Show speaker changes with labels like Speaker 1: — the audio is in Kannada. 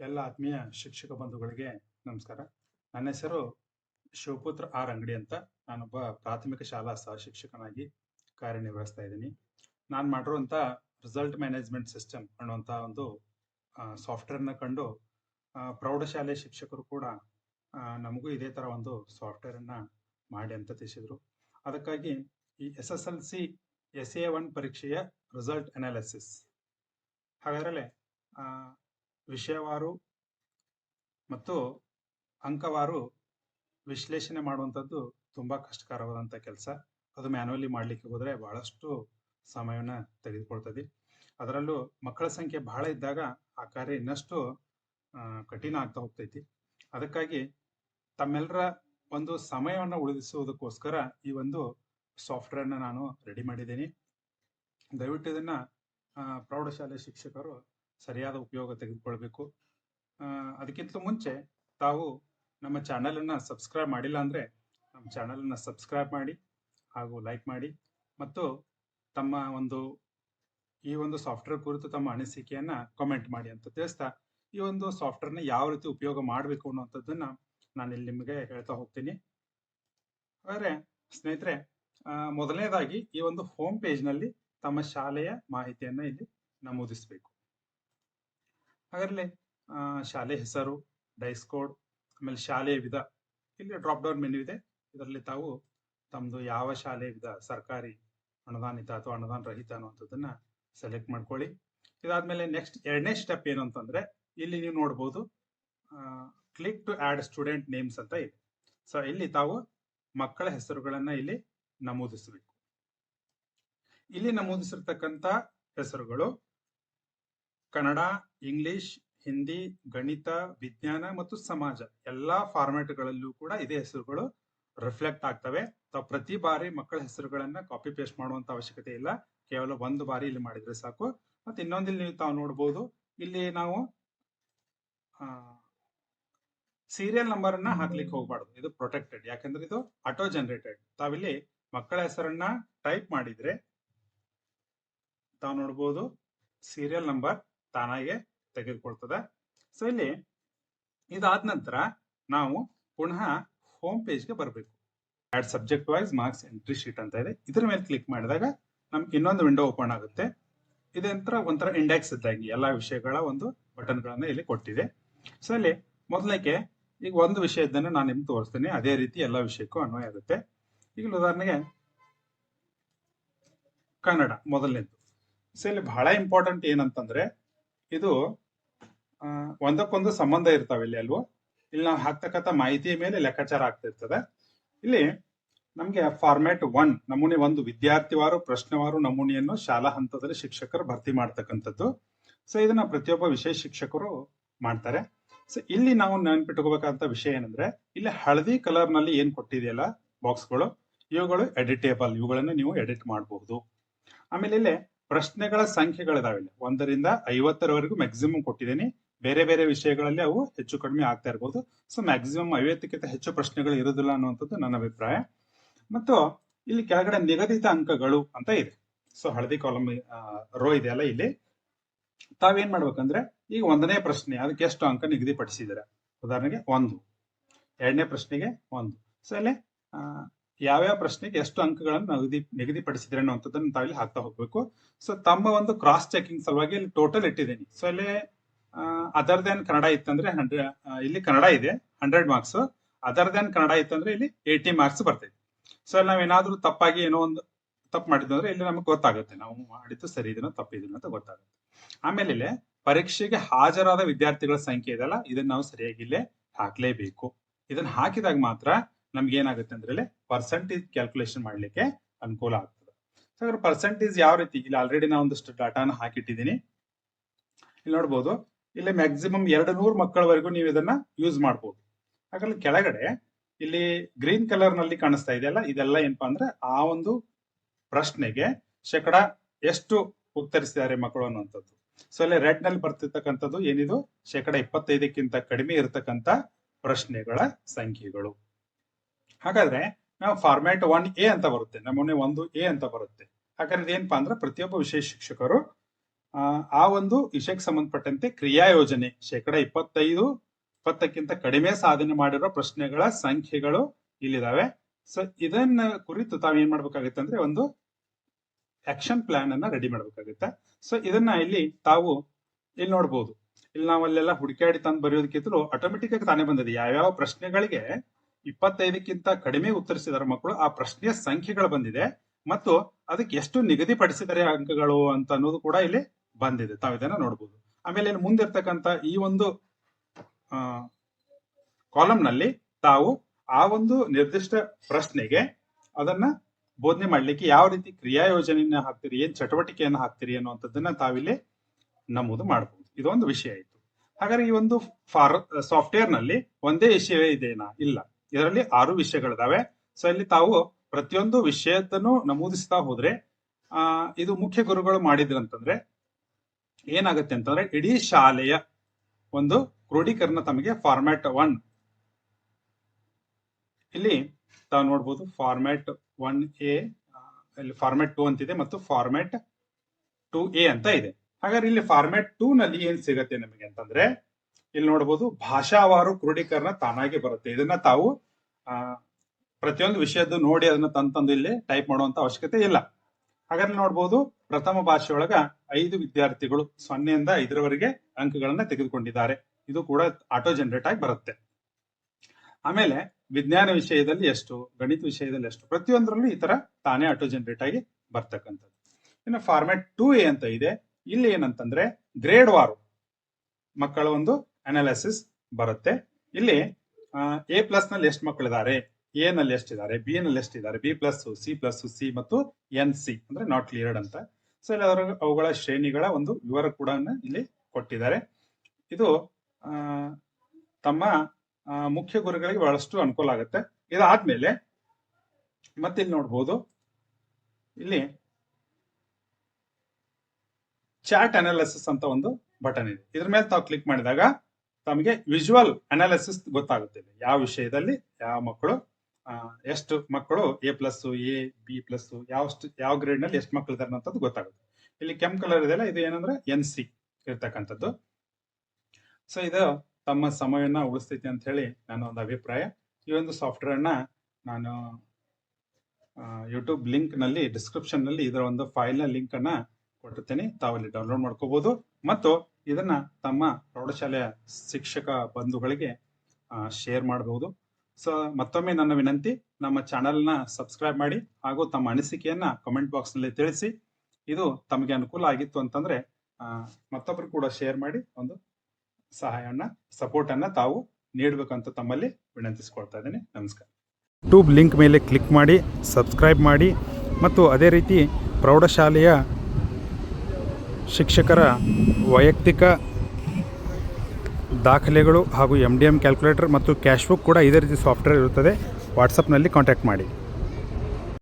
Speaker 1: ಎಲ್ಲ ಆತ್ಮೀಯ ಶಿಕ್ಷಕ ಬಂಧುಗಳಿಗೆ ನಮಸ್ಕಾರ. ನನ್ನ ಹೆಸರು ಶಿವಪುತ್ರ ಆರ್ ಅಂಗಡಿ ಅಂತ ನಾನೊಬ್ಬ ಪ್ರಾಥಮಿಕ ಶಾಲಾ ಸಹ ಶಿಕ್ಷಕನಾಗಿ ಕಾರ್ಯನಿರ್ವಹಿಸ್ತಾ ಇದ್ದೀನಿ. ನಾನು ಮಾಡಿರುವಂಥ ರಿಸಲ್ಟ್ ಮ್ಯಾನೇಜ್ಮೆಂಟ್ ಸಿಸ್ಟಮ್ ಅನ್ನುವಂಥ ಒಂದು ಸಾಫ್ಟ್ವೇರ್ನ ಕಂಡು ಪ್ರೌಢಶಾಲೆ ಶಿಕ್ಷಕರು ಕೂಡ ನಮಗೂ ಇದೇ ಥರ ಒಂದು ಸಾಫ್ಟ್ವೇರನ್ನು ಮಾಡಿ ಅಂತ ತಿಳಿಸಿದ್ರು. ಅದಕ್ಕಾಗಿ ಈ S S L C S A one ಪರೀಕ್ಷೆಯ ರಿಸಲ್ಟ್ ಅನಾಲಿಸಿಸ್ ಹಾಗಾದ್ರೆ ಆ, ವಿಷಯವಾರು ಮತ್ತು ಅಂಕವಾರು ವಿಶ್ಲೇಷಣೆ ಮಾಡುವಂಥದ್ದು ತುಂಬ ಕಷ್ಟಕರವಾದಂಥ ಕೆಲಸ. ಅದು ಮ್ಯಾನುವಲಿ ಮಾಡಲಿಕ್ಕೆ ಹೋದರೆ ಬಹಳಷ್ಟು ಸಮಯವನ್ನು ತೆಗೆದುಕೊಳ್ತದೆ. ಅದರಲ್ಲೂ ಮಕ್ಕಳ ಸಂಖ್ಯೆ ಬಹಳ ಇದ್ದಾಗ ಆ ಕಾರ್ಯ ಇನ್ನಷ್ಟು ಕಠಿಣ ಆಗ್ತಾ ಹೋಗ್ತೈತಿ. ಅದಕ್ಕಾಗಿ ತಮ್ಮೆಲ್ಲರ ಒಂದು ಸಮಯವನ್ನು ಉಳಿಸುವುದಕ್ಕೋಸ್ಕರ ಈ ಒಂದು ಸಾಫ್ಟ್ವೇರ್ನ ನಾನು ರೆಡಿ ಮಾಡಿದ್ದೀನಿ. ದಯವಿಟ್ಟು ಇದನ್ನು ಪ್ರೌಢಶಾಲೆ ಶಿಕ್ಷಕರು ಸರಿಯಾದ ಉಪಯೋಗ ತೆಗೆದುಕೊಳ್ಬೇಕು. ಅದಕ್ಕಿಂತ ಮುಂಚೆ ತಾವು ನಮ್ಮ ಚಾನಲನ್ನು ಸಬ್ಸ್ಕ್ರೈಬ್ ಮಾಡಿಲ್ಲ ಅಂದರೆ ನಮ್ಮ ಚಾನಲನ್ನು ಸಬ್ಸ್ಕ್ರೈಬ್ ಮಾಡಿ ಹಾಗೂ ಲೈಕ್ ಮಾಡಿ ಮತ್ತು ತಮ್ಮ ಒಂದು ಈ ಒಂದು ಸಾಫ್ಟ್ವೇರ್ ಕುರಿತು ತಮ್ಮ ಅನಿಸಿಕೆಯನ್ನು ಕಾಮೆಂಟ್ ಮಾಡಿ ಅಂತ ತಿಳಿಸ್ತಾ ಈ ಒಂದು ಸಾಫ್ಟ್ವೇರ್ನ ಯಾವ ರೀತಿ ಉಪಯೋಗ ಮಾಡಬೇಕು ಅನ್ನೋಂಥದ್ದನ್ನು ನಾನು ಇಲ್ಲಿ ನಿಮಗೆ ಹೇಳ್ತಾ ಹೋಗ್ತೀನಿ. ಆದರೆ ಸ್ನೇಹಿತರೆ ಮೊದಲನೇದಾಗಿ ಈ ಒಂದು ಹೋಮ್ ಪೇಜ್ನಲ್ಲಿ ತಮ್ಮ ಶಾಲೆಯ ಮಾಹಿತಿಯನ್ನು ಇಲ್ಲಿ ನಮೂದಿಸಬೇಕು. ಹಾಗಾದ್ರೆ ಶಾಲೆ ಹೆಸರು ಡೈಸ್ ಕೋಡ್ ಆಮೇಲೆ ಶಾಲೆಯ ವಿಧ. ಇಲ್ಲಿ ಡ್ರಾಪ್ ಡೌನ್ ಮೆನು ಇದೆ. ಇದರಲ್ಲಿ ತಾವು ತಮ್ಮದು ಯಾವ ಶಾಲೆ ವಿಧ, ಸರ್ಕಾರಿ, ಅನುದಾನಿತ ಅಥವಾ ಅನುದಾನ ರಹಿತ ಅನ್ನುವಂಥದ್ದನ್ನ ಸೆಲೆಕ್ಟ್ ಮಾಡ್ಕೊಳ್ಳಿ. ಇದಾದ್ಮೇಲೆ ನೆಕ್ಸ್ಟ್ ಎರಡನೇ ಸ್ಟೆಪ್ ಏನು ಅಂತಂದ್ರೆ, ಇಲ್ಲಿ ನೀವು ನೋಡ್ಬೋದು click to add student names ಅಂತ ಇದೆ. ಸೊ ಇಲ್ಲಿ ತಾವು ಮಕ್ಕಳ ಹೆಸರುಗಳನ್ನ ಇಲ್ಲಿ ನಮೂದಿಸಬೇಕು. ಇಲ್ಲಿ ನಮೂದಿಸಿರ್ತಕ್ಕಂಥ ಹೆಸರುಗಳು ಕನ್ನಡ, ಇಂಗ್ಲಿಷ್, ಹಿಂದಿ, ಗಣಿತ, ವಿಜ್ಞಾನ ಮತ್ತು ಸಮಾಜ ಎಲ್ಲಾ ಫಾರ್ಮ್ಯಾಟ್ಗಳಲ್ಲೂ ಕೂಡ ಇದೇ ಹೆಸರುಗಳು ರಿಫ್ಲೆಕ್ಟ್ ಆಗ್ತವೆ. ತಾವು ಪ್ರತಿ ಬಾರಿ ಮಕ್ಕಳ ಹೆಸರುಗಳನ್ನ ಕಾಪಿ ಪೇಸ್ಟ್ ಮಾಡುವಂತ ಅವಶ್ಯಕತೆ ಇಲ್ಲ. ಕೇವಲ ಒಂದು ಬಾರಿ ಇಲ್ಲಿ ಮಾಡಿದ್ರೆ ಸಾಕು. ಮತ್ತೆ ಇನ್ನೊಂದಿಲ್ಲಿ ನೀವು ತಾವು ನೋಡಬಹುದು ಇಲ್ಲಿ ನಾವು ಸೀರಿಯಲ್ ನಂಬರ್ ಅನ್ನ ಹಾಕ್ಲಿಕ್ಕೆ ಹೋಗ್ಬಾರ್ದು. ಇದು ಪ್ರೊಟೆಕ್ಟೆಡ್ ಯಾಕಂದ್ರೆ ಇದು ಆಟೋ ಜನರೇಟೆಡ್ ತಾವಿಲ್ಲಿ ಮಕ್ಕಳ ಹೆಸರನ್ನ ಟೈಪ್ ಮಾಡಿದ್ರೆ, ತಾವು ನೋಡ್ಬೋದು ಸೀರಿಯಲ್ ನಂಬರ್ ತಾನಾಗೆ ತೆಗೆದುಕೊಳ್ತದೆ. ಸೊ ಇಲ್ಲಿ ಇದಾದ ನಂತರ ನಾವು ಪುನಃ ಹೋಮ್ ಪೇಜ್ಗೆ ಬರಬೇಕು. Add subject wise marks entry sheet ಅಂತ ಇದೆ. ಇದರ ಮೇಲೆ ಕ್ಲಿಕ್ ಮಾಡಿದಾಗ ನಮ್ಗೆ ಇನ್ನೊಂದು ವಿಂಡೋ ಓಪನ್ ಆಗುತ್ತೆ. ಇದಂತರ ಒಂಥರ ಇಂಡೆಕ್ಸ್ ಇದ್ದಂಗೆ ಎಲ್ಲಾ ವಿಷಯಗಳ ಒಂದು ಬಟನ್ಗಳನ್ನು ಇಲ್ಲಿ ಕೊಟ್ಟಿದೆ. ಸೊ ಇಲ್ಲಿ ಮೊದಲಕ್ಕೆ ಈಗ ಒಂದು ವಿಷಯದನ್ನ ನಾನು ನಿಮ್ಗೆ ತೋರಿಸ್ತೇನೆ. ಅದೇ ರೀತಿ ಎಲ್ಲ ವಿಷಯಕ್ಕೂ ಅನ್ವಯ ಆಗುತ್ತೆ. ಈಗ ಉದಾಹರಣೆಗೆ ಕನ್ನಡ ಮೊದಲನೇದು. ಸೊ ಇಲ್ಲಿ ಬಹಳ ಇಂಪಾರ್ಟೆಂಟ್ ಏನಂತಂದ್ರೆ ಇದು ಒಂದಕ್ಕೊಂದು ಸಂಬಂಧ ಇರ್ತಾವೆ ಇಲ್ಲಿ ಅಲ್ವಾ? ಇಲ್ಲಿ ನಾವು ಹಾಕ್ತಕ್ಕಂಥ ಮಾಹಿತಿಯ ಮೇಲೆ ಲೆಕ್ಕಾಚಾರ ಆಗ್ತಿರ್ತದೆ ಇಲ್ಲಿ ನಮಗೆ ಫಾರ್ಮ್ಯಾಟ್ ಒನ್ ನಮೂನೆ ಒಂದು ವಿದ್ಯಾರ್ಥಿವಾರು, ಪ್ರಶ್ನೆವಾರು ನಮೂನೆಯನ್ನು ಶಾಲಾ ಹಂತದಲ್ಲಿ ಶಿಕ್ಷಕರು ಭರ್ತಿ ಮಾಡ್ತಕ್ಕಂಥದ್ದು. ಸೊ ಇದನ್ನ ಪ್ರತಿಯೊಬ್ಬ ವಿಷಯ ಶಿಕ್ಷಕರು ಮಾಡ್ತಾರೆ. ಸೊ ಇಲ್ಲಿ ನಾವು ನೆನ್ಪಿಟ್ಕೋಬೇಕಾದಂತ ವಿಷಯ ಏನಂದ್ರೆ, ಇಲ್ಲಿ ಹಳದಿ ಕಲರ್ನಲ್ಲಿ ಏನ್ ಕೊಟ್ಟಿದೆಯಲ್ಲ ಬಾಕ್ಸ್ಗಳು ಇವುಗಳು ಎಡಿಟೇಬಲ್ ಇವುಗಳನ್ನು ನೀವು ಎಡಿಟ್ ಮಾಡಬಹುದು. ಆಮೇಲೆ ಇಲ್ಲಿ ಪ್ರಶ್ನೆಗಳ ಸಂಖ್ಯೆಗಳಿದಾವೆ ಇಲ್ಲಿ ಒಂದರಿಂದ ಐವತ್ತರವರೆಗೂ ಮ್ಯಾಕ್ಸಿಮಮ್ ಕೊಟ್ಟಿದ್ದೀನಿ. ಬೇರೆ ಬೇರೆ ವಿಷಯಗಳಲ್ಲಿ ಅವು ಹೆಚ್ಚು ಕಡಿಮೆ ಆಗ್ತಾ ಇರ್ಬೋದು. ಸೊ ಮ್ಯಾಕ್ಸಿಮಮ್ ಐವತ್ತಕ್ಕಿಂತ ಹೆಚ್ಚು ಪ್ರಶ್ನೆಗಳು ಇರೋದಿಲ್ಲ ಅನ್ನುವಂಥದ್ದು ನನ್ನ ಅಭಿಪ್ರಾಯ. ಮತ್ತು ಇಲ್ಲಿ ಕೆಳಗಡೆ ನಿಗದಿತ ಅಂಕಗಳು ಅಂತ ಇದೆ. ಸೊ ಹಳದಿ ಕಾಲಮ್ ರೋ ಇದೆ ಅಲ್ಲ ಇಲ್ಲಿ. ತಾವೇನ್ ಮಾಡ್ಬೇಕಂದ್ರೆ ಈಗ ಒಂದನೇ ಪ್ರಶ್ನೆ ಅದಕ್ಕೆ ಎಷ್ಟು ಅಂಕ ನಿಗದಿಪಡಿಸಿದ್ದಾರೆ? ಉದಾಹರಣೆಗೆ ಒಂದು. ಎರಡನೇ ಪ್ರಶ್ನೆಗೆ ಒಂದು. ಸೊ ಇಲ್ಲಿ ಆ, ಯಾವ್ಯಾವ ಪ್ರಶ್ನೆಗೆ ಎಷ್ಟು ಅಂಕಗಳನ್ನು ನಿಗದಿ, ನಿಗದಿಪಡಿಸಿದ್ರೆ ಅನ್ನುವಂಥದ್ದನ್ನು ತಾವಿಲ್ಲಿ ಹಾಕ್ತಾ ಹೋಗ್ಬೇಕು. ಸೊ ತಮ್ಮ ಒಂದು ಕ್ರಾಸ್ ಚೆಕಿಂಗ್ ಸಲುವಾಗಿ ಇಲ್ಲಿ ಟೋಟಲ್ ಇಟ್ಟಿದ್ದೀನಿ. ಸೊ ಇಲ್ಲಿ ಅದರ್ ದೆನ್ ಕನ್ನಡ ಇತ್ತಂದ್ರೆ ಹಂಡ್ರೆಡ್ ಇಲ್ಲಿ ಕನ್ನಡ ಇದೆ hundred marks other than Kannada ಇತ್ತಂದ್ರೆ ಇಲ್ಲಿ ಏಯ್ಟಿ ಮಾರ್ಕ್ಸ್ ಬರ್ತೈತೆ. ಸೊ ಅಲ್ಲಿ ನಾವೇನಾದ್ರೂ ತಪ್ಪಾಗಿ ಏನೋ ಒಂದು ತಪ್ಪು ಮಾಡಿದ್ವಿ ಅಂದ್ರೆ ಇಲ್ಲಿ ನಮಗೆ ಗೊತ್ತಾಗುತ್ತೆ. ನಾವು ಮಾಡಿದ್ದು ಸರಿ ಇದನ್ನ ತಪ್ಪಿದೀನ ಅಂತ ಗೊತ್ತಾಗುತ್ತೆ. ಆಮೇಲೆ ಇಲ್ಲಿ ಪರೀಕ್ಷೆಗೆ ಹಾಜರಾದ ವಿದ್ಯಾರ್ಥಿಗಳ ಸಂಖ್ಯೆ ಇದೆಲ್ಲ ಇದನ್ನ ನಾವು ಸರಿಯಾಗಿ ಇಲ್ಲೇ ಹಾಕ್ಲೇಬೇಕು. ಇದನ್ನ ಹಾಕಿದಾಗ ಮಾತ್ರ ನಮ್ಗೆ ಏನಾಗುತ್ತೆ ಅಂದ್ರೆ ಪರ್ಸೆಂಟೇಜ್ ಕ್ಯಾಲ್ಕುಲೇಷನ್ ಮಾಡ್ಲಿಕ್ಕೆ ಅನುಕೂಲ ಆಗ್ತದೆ. ಸೊ ಪರ್ಸೆಂಟೇಜ್ ಯಾವ ರೀತಿ, ಇಲ್ಲಿ ಆಲ್ರೆಡಿ ನಾ ಒಂದಷ್ಟು ಡಾಟಾನ ಹಾಕಿಟ್ಟಿದ್ದೀನಿ. ಇಲ್ಲಿ ನೋಡ್ಬೋದು, ಇಲ್ಲಿ ಮ್ಯಾಕ್ಸಿಮಮ್ ಎರಡು ನೂರು ಮಕ್ಕಳವರೆಗೂ ನೀವು ಇದನ್ನ ಯೂಸ್ ಮಾಡ್ಬೋದು. ಹಾಗಲ್ಲ ಕೆಳಗಡೆ, ಇಲ್ಲಿ ಗ್ರೀನ್ ಕಲರ್ನಲ್ಲಿ ಕಾಣಿಸ್ತಾ ಇದೆಯಲ್ಲ ಇದೆಲ್ಲ ಏನಪ್ಪಾ ಅಂದ್ರೆ ಆ ಒಂದು ಪ್ರಶ್ನೆಗೆ ಶೇಕಡ ಎಷ್ಟು ಉತ್ತರಿಸಿದ್ದಾರೆ ಮಕ್ಕಳು ಅನ್ನುವಂಥದ್ದು. ಸೊ ಇಲ್ಲಿ ರೆಡ್ನಲ್ಲಿ ಬರ್ತಿರ್ತಕ್ಕಂಥದ್ದು ಏನಿದು? ಶೇಕಡ ಇಪ್ಪತ್ತೈದಕ್ಕಿಂತ ಕಡಿಮೆ ಇರತಕ್ಕಂತ ಪ್ರಶ್ನೆಗಳ ಸಂಖ್ಯೆಗಳು. ಹಾಗಾದ್ರೆ ನಾವು ಫಾರ್ಮ್ಯಾಟ್ ಒನ್ ಎ ಅಂತ ಬರುತ್ತೆ ನಮೂನೆ ಒಂದು ಎ ಅಂತ ಬರುತ್ತೆ. ಹಾಗಾದ್ರೆ ಏನಪ್ಪಾ ಅಂದ್ರೆ ಪ್ರತಿಯೊಬ್ಬ ವಿಶೇಷ ಶಿಕ್ಷಕರು ಆ, ಒಂದು ವಿಷಯಕ್ಕೆ ಸಂಬಂಧಪಟ್ಟಂತೆ ಕ್ರಿಯಾ ಯೋಜನೆ ಶೇಕಡ ಇಪ್ಪತ್ತೈದು ಇಪ್ಪತ್ತಕ್ಕಿಂತ ಕಡಿಮೆ ಸಾಧನೆ ಮಾಡಿರೋ ಪ್ರಶ್ನೆಗಳ ಸಂಖ್ಯೆಗಳು ಇಲ್ಲಿದಾವೆ. ಸೊ ಇದನ್ನ ಕುರಿತು ತಾವ್ ಏನ್ ಮಾಡ್ಬೇಕಾಗುತ್ತೆ ಅಂದ್ರೆ ಒಂದು ಆಕ್ಷನ್ ಪ್ಲಾನ್ ಅನ್ನ ರೆಡಿ ಮಾಡ್ಬೇಕಾಗುತ್ತೆ. ಸೊ ಇದನ್ನ ಇಲ್ಲಿ ತಾವು ಇಲ್ಲಿ ನೋಡ್ಬೋದು. ಇಲ್ಲಿ ನಾವಲ್ಲೆಲ್ಲ ಹುಡುಕಾಡಿ ತಂದು ಬರೆಯೋದಕ್ಕಿಂತಲೂ ಆಟೋಮೆಟಿಕ್ ಆಗಿ ತಾನೇ ಬಂದಿದೆ ಯಾವ್ಯಾವ ಪ್ರಶ್ನೆಗಳಿಗೆ ಇಪ್ಪತ್ತೈದಕ್ಕಿಂತ ಕಡಿಮೆ ಉತ್ತರಿಸಿದರೆ ಮಕ್ಕಳು. ಆ ಪ್ರಶ್ನೆಯ ಸಂಖ್ಯೆಗಳು ಬಂದಿದೆ. ಮತ್ತು ಅದಕ್ಕೆ ಎಷ್ಟು ನಿಗದಿಪಡಿಸಿದರೆ ಅಂಕಗಳು ಅಂತ ಅನ್ನೋದು ಕೂಡ ಇಲ್ಲಿ ಬಂದಿದೆ. ತಾವಿದನ್ನ ನೋಡಬಹುದು ಆಮೇಲೆ ಇಲ್ಲಿ ಮುಂದಿರ್ತಕ್ಕಂತ ಈ ಒಂದು ಕಾಲಂನಲ್ಲಿ ತಾವು ಆ ಒಂದು ನಿರ್ದಿಷ್ಟ ಪ್ರಶ್ನೆಗೆ ಅದನ್ನ ಬೋಧನೆ ಮಾಡ್ಲಿಕ್ಕೆ ಯಾವ ರೀತಿ ಕ್ರಿಯಾ ಯೋಜನೆಯನ್ನ ಹಾಕ್ತೀರಿ, ಏನ್ ಚಟುವಟಿಕೆಯನ್ನ ಹಾಕ್ತೀರಿ ಅನ್ನುವಂಥದ್ದನ್ನ ತಾವಿಲ್ಲಿ ನಮೂದು ಮಾಡಬಹುದು ಇದೊಂದು ವಿಷಯ ಆಯ್ತು. ಹಾಗಾದ್ರೆ ಈ ಒಂದು ಫಾರ್ ಸಾಫ್ಟ್ವೇರ್ನಲ್ಲಿ ಒಂದೇ ವಿಷಯ ಇದೆನಾ? ಇಲ್ಲ. ಇದರಲ್ಲಿ ಆರು ವಿಷಯಗಳಿದಾವೆ. ಸೊ ಇಲ್ಲಿ ತಾವು ಪ್ರತಿಯೊಂದು ವಿಷಯದನ್ನು ನಮೂದಿಸ್ತಾ ಹೋದ್ರೆ, ಆ, ಇದು ಮುಖ್ಯ ಗುರುಗಳು ಮಾಡಿದ್ರಂತಂದ್ರೆ ಏನಾಗುತ್ತೆ ಅಂತಂದ್ರೆ, ಇಡೀ ಶಾಲೆಯ ಒಂದು ಕ್ರೋಢೀಕರಣ ತಮಗೆ ಫಾರ್ಮ್ಯಾಟ್ ಒನ್ ಇಲ್ಲಿ ತಾವು ನೋಡ್ಬೋದು ಫಾರ್ಮ್ಯಾಟ್ ಒನ್ ಎ ಇಲ್ಲಿ ಫಾರ್ಮ್ಯಾಟ್ ಟೂ ಅಂತಿದೆ ಮತ್ತು ಫಾರ್ಮ್ಯಾಟ್ ಟೂ ಎ ಅಂತ ಇದೆ. ಹಾಗಾದ್ರೆ ಇಲ್ಲಿ ಫಾರ್ಮ್ಯಾಟ್ ಟೂ ನಲ್ಲಿ ಏನ್ ಸಿಗತ್ತೆ ನಮಗೆ ಅಂತಂದ್ರೆ ಇಲ್ಲಿ ನೋಡ್ಬೋದು ಭಾಷಾವಾರು ಕ್ರೋಢೀಕರಣ ತಾನಾಗಿ ಬರುತ್ತೆ. ಇದನ್ನ ತಾವು ಆ, ಪ್ರತಿಯೊಂದು ವಿಷಯದ್ದು ನೋಡಿ ಅದನ್ನ ತಂತಂದು ತಂದು ಇಲ್ಲಿ ಟೈಪ್ ಮಾಡುವಂತ ಅವಶ್ಯಕತೆ ಇಲ್ಲ. ಹಾಗಾದ್ರೆ ನೋಡಬಹುದು ಪ್ರಥಮ ಭಾಷೆಯೊಳಗ ಐದು ವಿದ್ಯಾರ್ಥಿಗಳು ಸೊನ್ನೆಯಿಂದ ಐದರವರೆಗೆ ಅಂಕಗಳನ್ನ ತೆಗೆದುಕೊಂಡಿದ್ದಾರೆ. ಇದು ಕೂಡ ಆಟೋ ಜನರೇಟ್ ಆಗಿ ಬರುತ್ತೆ. ಆಮೇಲೆ ವಿಜ್ಞಾನ ವಿಷಯದಲ್ಲಿ ಎಷ್ಟು ಗಣಿತ ವಿಷಯದಲ್ಲಿ ಎಷ್ಟು ಪ್ರತಿಯೊಂದರಲ್ಲೂ ಈ ತರ ತಾನೇ ಆಟೋ ಜನರೇಟ್ ಆಗಿ ಬರ್ತಕ್ಕಂಥದ್ದು. ಇನ್ನು ಫಾರ್ಮ್ಯಾಟ್ ಟೂ ಎ ಅಂತ ಇದೆ. ಇಲ್ಲಿ ಏನಂತಂದ್ರೆ ಗ್ರೇಡ್ ವಾರು. ಮಕ್ಕಳ ಒಂದು ಅನಾಲಿಸಿಸ್ ಬರುತ್ತೆ. ಇಲ್ಲಿ ಎ ಪ್ಲಸ್ನಲ್ಲಿ ಎಷ್ಟು ಮಕ್ಕಳಿದ್ದಾರೆ ಎ ನಲ್ಲಿ ಎಷ್ಟಿದ್ದಾರೆ ಬಿ ನಲ್ಲಿ ಎಷ್ಟಿದ್ದಾರೆ B plus C plus C ಮತ್ತು ಎನ್ ಸಿ ಅಂದ್ರೆ ನಾಟ್ ಕ್ಲಿಯರ್ಡ್ ಅಂತ. ಸೊ ಇಲ್ಲಿ ಅದರ ಅವುಗಳ ಶ್ರೇಣಿಗಳ ಒಂದು ವಿವರ ಕೂಡ ಇಲ್ಲಿ ಕೊಟ್ಟಿದ್ದಾರೆ. ಇದು ತಮ್ಮ ಮುಖ್ಯ ಗುರುಗಳಿಗೆ ಬಹಳಷ್ಟು ಅನುಕೂಲ ಆಗುತ್ತೆ. ಇದಾದ್ಮೇಲೆ, ಮತ್ತೆ ಇಲ್ಲಿ ನೋಡ್ಬೋದು. ಇಲ್ಲಿ, ಚಾಟ್ ಅನಾಲಿಸಿಸ್ ಅಂತ ಒಂದು ಬಟನ್ ಇದೆ. ಇದ್ರ ಮೇಲೆ ತಾವು ಕ್ಲಿಕ್ ಮಾಡಿದಾಗ ತಮಗೆ ವಿಜುವಲ್ ಅನಾಲಿಸಿಸ್ ಗೊತ್ತಾಗುತ್ತೆ. ಯಾವ ವಿಷಯದಲ್ಲಿ ಯಾವ ಮಕ್ಕಳು ಎಷ್ಟು ಮಕ್ಕಳು A plus A B plus ಯಾವ ಯಾವ ಗ್ರೇಡ್ನಲ್ಲಿ ಎಷ್ಟು ಮಕ್ಕಳು ಇದಾರೆ ಅನ್ನೋದು ಗೊತ್ತಾಗುತ್ತೆ. ಇಲ್ಲಿ ಕೆಂಪ್ ಕಲರ್ ಇದೆಲ್ಲ ಇದು ಏನಂದ್ರೆ ಎನ್ ಸಿ ಇರ್ತಕ್ಕಂಥದ್ದು. ಸೊ ಇದು ತಮ್ಮ ಸಮಯವನ್ನ ಉಳಿಸ್ತೈತಿ ಅಂತ ಹೇಳಿ ನನ್ನ ಒಂದು ಅಭಿಪ್ರಾಯ. ಈ ಒಂದು ಸಾಫ್ಟ್ವೇರ್ ಅನ್ನ ನಾನು ಯೂಟ್ಯೂಬ್ ಲಿಂಕ್ನಲ್ಲಿ ಡಿಸ್ಕ್ರಿಪ್ಷನ್ನಲ್ಲಿ ಇದರ ಒಂದು ಫೈಲ್ನ ಲಿಂಕ್ ಅನ್ನ ಕೊಟ್ಟಿರ್ತೀನಿ. ತಾವಲ್ಲಿ ಡೌನ್ಲೋಡ್ ಮಾಡ್ಕೋಬಹುದು ಮತ್ತು ಇದನ್ನ ತಮ್ಮ ಪ್ರೌಢಶಾಲೆಯ ಶಿಕ್ಷಕ ಬಂಧುಗಳಿಗೆ ಶೇರ್ ಮಾಡಬಹುದು. ಸೊ ಮತ್ತೊಮ್ಮೆ ನನ್ನ ವಿನಂತಿ, ನಮ್ಮ ಚಾನೆಲ್ನ ಸಬ್ಸ್ಕ್ರೈಬ್ ಮಾಡಿ ಹಾಗೂ ತಮ್ಮ ಅನಿಸಿಕೆಯನ್ನ ಕಮೆಂಟ್ ಬಾಕ್ಸ್ನಲ್ಲಿ ತಿಳಿಸಿ. ಇದು ತಮಗೆ ಅನುಕೂಲ ಆಗಿತ್ತು ಅಂತಂದ್ರೆ ಮತ್ತೊಬ್ಬರು ಕೂಡ ಶೇರ್ ಮಾಡಿ ಒಂದು ಸಹಾಯವನ್ನ ಸಪೋರ್ಟ್ ಅನ್ನ ತಾವು ನೀಡಬೇಕಂತ ತಮ್ಮಲ್ಲಿ ವಿನಂತಿಸ್ಕೊಳ್ತಾ ಇದ್ದೀನಿ. ನಮಸ್ಕಾರ. ಯೂಟ್ಯೂಬ್ ಲಿಂಕ್ ಮೇಲೆ ಕ್ಲಿಕ್ ಮಾಡಿ ಸಬ್ಸ್ಕ್ರೈಬ್ ಮಾಡಿ. ಮತ್ತು ಅದೇ ರೀತಿ ಪ್ರೌಢಶಾಲೆಯ ಶಿಕ್ಷಕರ ವೈಯಕ್ತಿಕ ದಾಖಲೆಗಳು ಹಾಗೂ ಎಂ ಡಿ ಎಂ ಕ್ಯಾಲ್ಕುಲೇಟರ್ ಮತ್ತು ಕ್ಯಾಶ್ ಬುಕ್ ಕೂಡ ಇದೇ ರೀತಿ ಸಾಫ್ಟ್ವೇರ್ ಇರುತ್ತದೆ. ವಾಟ್ಸಪ್ನಲ್ಲಿ ಕಾಂಟ್ಯಾಕ್ಟ್ ಮಾಡಿ.